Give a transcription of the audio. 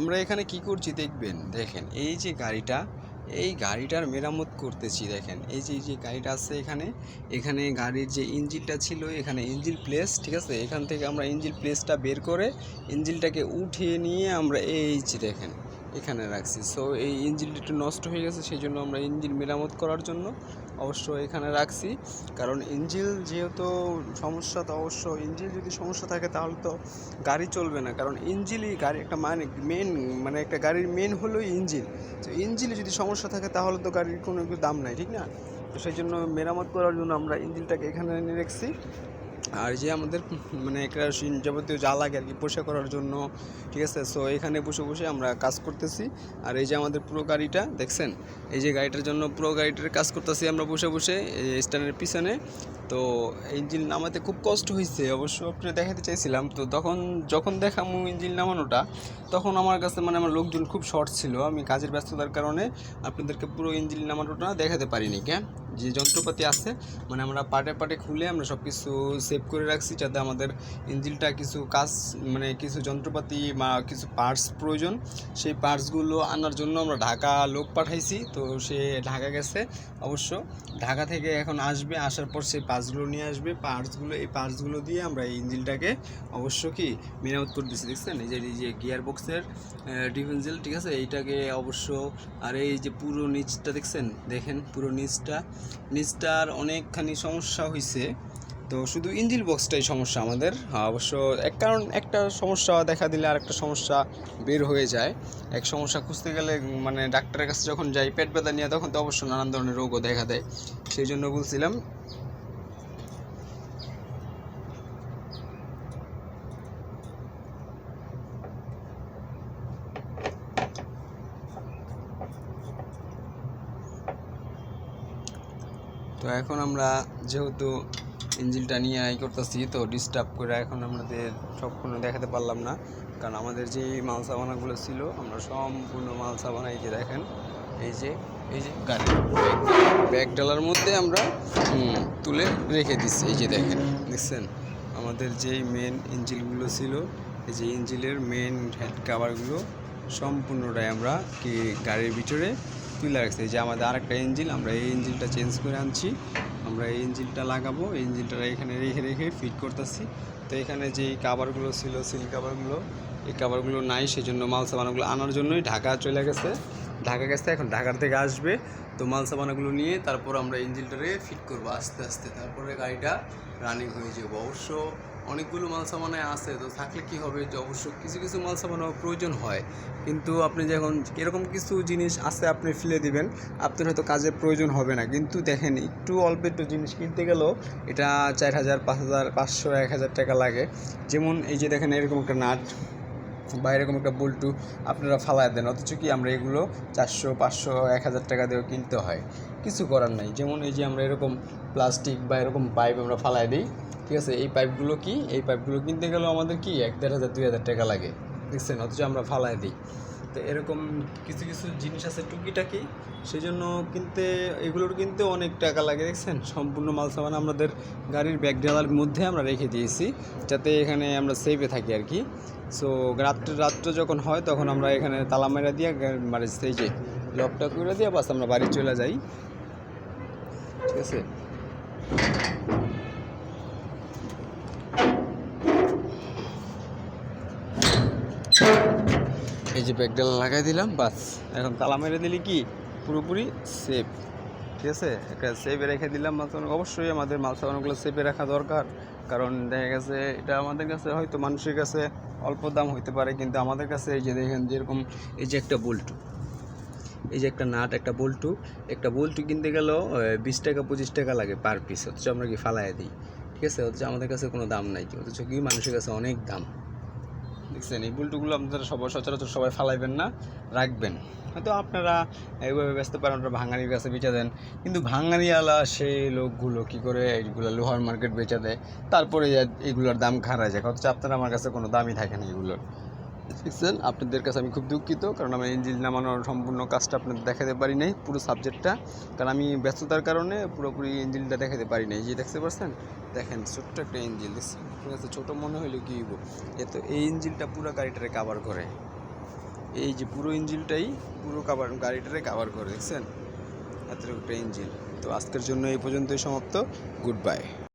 আমরা এখানে কি করছি দেখবেন? দেখেন, এই যে গাড়িটা, এই গাড়িটার মেরামত করতেছি দেখেন। এই যে এই যে গাড়িটা আছে এখানে এখানে গাড়ির যে ইঞ্জিনটা ছিল, এখানে ইঞ্জিন প্লেস, ঠিক আছে? এখান থেকে আমরা ইঞ্জিন প্লেসটা বের করে ইঞ্জিনটাকে উঠিয়ে নিয়ে আমরা এই যে দেখেন এখানে রাখছি। সো এই ইঞ্জিনটা একটু নষ্ট হয়ে গেছে সেই জন্য আমরা ইঞ্জিন মেরামত করার জন্য অবশ্য এখানে রাখছি। কারণ ইঞ্জিন যেহেতু সমস্যা, তো অবশ্য ইঞ্জিন যদি সমস্যা থাকে, তাহলে তো গাড়ি চলবে না। কারণ ইঞ্জিনই গাড়ি একটা মানে মেন মানে একটা গাড়ির মেন হলো ইঞ্জিন। তো ইঞ্জিনে যদি সমস্যা থাকে, তাহলে তো গাড়ির কোনো দাম নাই, ঠিক না? তো সেই জন্য মেরামত করার জন্য আমরা ইঞ্জিনটাকে এখানে এনে রেখেছি। আর যে আমাদের মানে একটা যাবতীয় যা লাগে আর কি পোষা করার জন্য, ঠিক আছে? সো এখানে বসে বসে আমরা কাজ করতেছি। আর এই যে আমাদের পুরো গাড়িটা, দেখছেন? এই যে গাড়িটার জন্য পুরো গাড়িটার কাজ করতেছি আমরা বসে বসে, এই স্ট্যান্ডের পিছনে। তো ইঞ্জিন নামাতে খুব কষ্ট হয়েছে অবশ্য আপনি দেখাতে চাইছিলাম। তো তখন যখন দেখামু ইঞ্জিন নামানোটা, তখন আমার কাছে মানে আমার লোকজন খুব শর্ট ছিল। আমি কাজের ব্যস্ততার কারণে আপনাদেরকে পুরো ইঞ্জিন নামানোটা দেখাতে পারিনি কেন যে যন্ত্রপাতি আছে মানে আমরা পার্টে পার্টে খুলে আমরা সব কিছু সেভ করে রাখছি যাতে আমাদের ইঞ্জিনটা কিছু কাজ মানে কিছু যন্ত্রপাতি বা কিছু পার্টস প্রয়োজন। সেই পার্টসগুলো আনার জন্য আমরা ঢাকা লোক পাঠাইছি, তো সে ঢাকা গেছে অবশ্য। ঢাকা থেকে এখন আসবে, আসার পর সেই পার্টসগুলো নিয়ে আসবে। পার্টসগুলো এই পার্টসগুলো দিয়ে আমরা এই ইঞ্জিনটাকে অবশ্য কি মেরামত করে দিচ্ছি দেখছেন? এই যে এই যে গিয়ার বক্সের ডিফেন্সেল ঠিক আছে? এইটাকে অবশ্য, আর এই যে পুরো নিচটা, দেখছেন? দেখেন পুরো নিচটা। নিচটার অনেকখানি সমস্যা হয়েছে তো শুধু ইঞ্জিন বক্সটাই সমস্যা আমাদের। অবশ্য এক কারণ, একটা সমস্যা দেখা দিলে আর একটা সমস্যা বের হয়ে যায়। এক সমস্যা খুঁজতে গেলে মানে ডাক্তারের কাছে যখন যাই, পেট ব্যথা নিয়ে, তখন তো অবশ্য নানান ধরনের রোগও দেখা দেয়। সেই জন্য বলছিলাম, তো এখন আমরা যেহেতু ইঞ্জিনটা নিয়ে আই করতেছি তো ডিস্টার্ব করে এখন আমাদের সবগুলো দেখাতে পারলাম না। কারণ আমাদের যে মাল সাবানাগুলো ছিল, আমরা সম্পূর্ণ মাল সাবানা এই যে দেখেন, এই যে এই যে গাড়ির ব্যাগ ডালার মধ্যে আমরা তুলে রেখে দিচ্ছি। এই যে দেখেন, দেখছেন? আমাদের যেই মেন ইঞ্জিলগুলো ছিল, এই যে ইঞ্জিলের মেন হেড কাভারগুলো সম্পূর্ণটাই আমরা কি গাড়ির ভিতরে তুলে রাখছি। এই যে আমাদের আরেকটা ইঞ্জিন আমরা এই ইঞ্জিলটা চেঞ্জ করে আনছি। আমরা এই ইঞ্জিনটা লাগাবো ইঞ্জিনটা এখানে রেখে রেখে ফিট করতেছি। তো এখানে যে কাভারগুলো ছিল সিল কাভারগুলো এই কাভারগুলো নাই সেই জন্য মাল সামানগুলো আনার জন্যই ঢাকা চলে গেছে। ঢাকা গেছে, এখন ঢাকার থেকে আসবে। তো মাল সাবানগুলো নিয়ে তারপর আমরা ইঞ্জিনটারে ফিট করব আস্তে আস্তে। তারপরে গাড়িটা রানিং হয়ে যাব। অবশ্য অনেকগুলো মাল সামানায় আছে, তো থাকলে কি হবে? যে অবশ্য কিছু কিছু মাল সামানো প্রয়োজন হয়। কিন্তু আপনি যখন এরকম কিছু জিনিস আছে, আপনি ফেলে দিবেন, আপনার হয়তো কাজের প্রয়োজন হবে না। কিন্তু দেখেন, একটু অল্প একটু জিনিস কিনতে গেলেও এটা চার হাজার, পাঁচ হাজার, পাঁচশো, এক হাজার টাকা লাগে। যেমন এই যে দেখেন, এরকম একটা নাট। বা এরকম একটা বল্টু আপনারা ফালায় দেন, অথচ কি আমরা এগুলো চারশো, পাঁচশো, এক হাজার টাকা দিয়েও কিনতে হয়। কিছু করার নাই। যেমন এই যে আমরা এরকম প্লাস্টিক বা এরকম পাইপ আমরা ফালাই দিই, ঠিক আছে? এই পাইপগুলো কি? এই পাইপগুলো কিনতে গেলেও আমাদের কি? এক দেড় হাজার, দুই হাজার টাকা লাগে। দেখছেন? অথচ আমরা ফালায় দিই। তো এরকম কিছু কিছু জিনিস আছে টুকিটাকি সেই জন্য কিনতে, এগুলোর কিনতে অনেক টাকা লাগে, দেখছেন? সম্পূর্ণ মাল সামান আমাদের গাড়ির ব্যাগ ডালার মধ্যে আমরা রেখে দিয়েছি, যাতে এখানে আমরা সেফে থাকি আর কি। সো রাত্রে রাত্রে যখন হয়, তখন আমরা এখানে তালা মেরা দিয়ে মানে সেই যে লকটা করে দিয়ে বাস আমরা বাড়ি চলে যাই। ঠিক আছে? এই যে ব্যাগডাল লাগাই দিলাম, বাস। এখন তালা মেরে দিলে কি? পুরোপুরি সেফ ঠিক আছে? একটা সেফে রেখে দিলাম সাবান অবশ্যই আমাদের মাল সাবানগুলো সেফে রাখা দরকার। কারণ দেখা গেছে, এটা আমাদের কাছে হয়তো মানুষের কাছে অল্প দাম হইতে পারে, কিন্তু আমাদের কাছে এই যে দেখেন যেরকম এই যে একটা বল্টু। এই যে একটা নাট, একটা বল্টু। একটা বল্টু কিনতে গেলেও বিশ টাকা, পঁচিশ টাকা লাগে পার পিস অথচ আমরা কি ফালাই দিই? ঠিক আছে? হচ্ছে আমাদের কাছে কোনো দাম নাই, অথচ কি মানুষের কাছে অনেক দাম? দেখছেন, এই বুলটুগুলো আপনারা সবাই সচরাচর সবাই ফালাইবেন না, রাখবেন। হয়তো আপনারা এইভাবে ব্যস্ত পারেন আপনারা ভাঙানির কাছে বেচা দেন। কিন্তু ভাঙানিওয়ালা সেই লোকগুলো কি করে এইগুলো লোহার মার্কেট বেচা দেয়? তারপরে এগুলোর দাম খারাপ যায়। অথচ আপনারা, আমার কাছে কোনো দামই থাকে না এগুলোর। দেখছেন? আপনাদের কাছে আমি খুব দুঃখিত, কারণ আমি ইঞ্জিল নামানোর সম্পূর্ণ কাজটা আপনাদের দেখাতে পারি নাই, পুরো সাবজেক্টটা। কারণ আমি ব্যস্ততার কারণে পুরোপুরি ইঞ্জিলটা দেখাতে পারি নাই। যে দেখতে পাচ্ছেন? দেখেন, ছোট্ট একটা ইঞ্জিল, দেখছেন? আপনার কাছে ছোটো মনে হইলে কি হইব? এ তো এই ইঞ্জিলটা পুরো গাড়িটারে কাভার করে। এই যে পুরো ইঞ্জিলটাই পুরো কাভার গাড়িটারে কাভার করে, দেখছেন? এত একটা ইঞ্জিল। তো আজকের জন্য এই পর্যন্তই সমাপ্ত। Good bye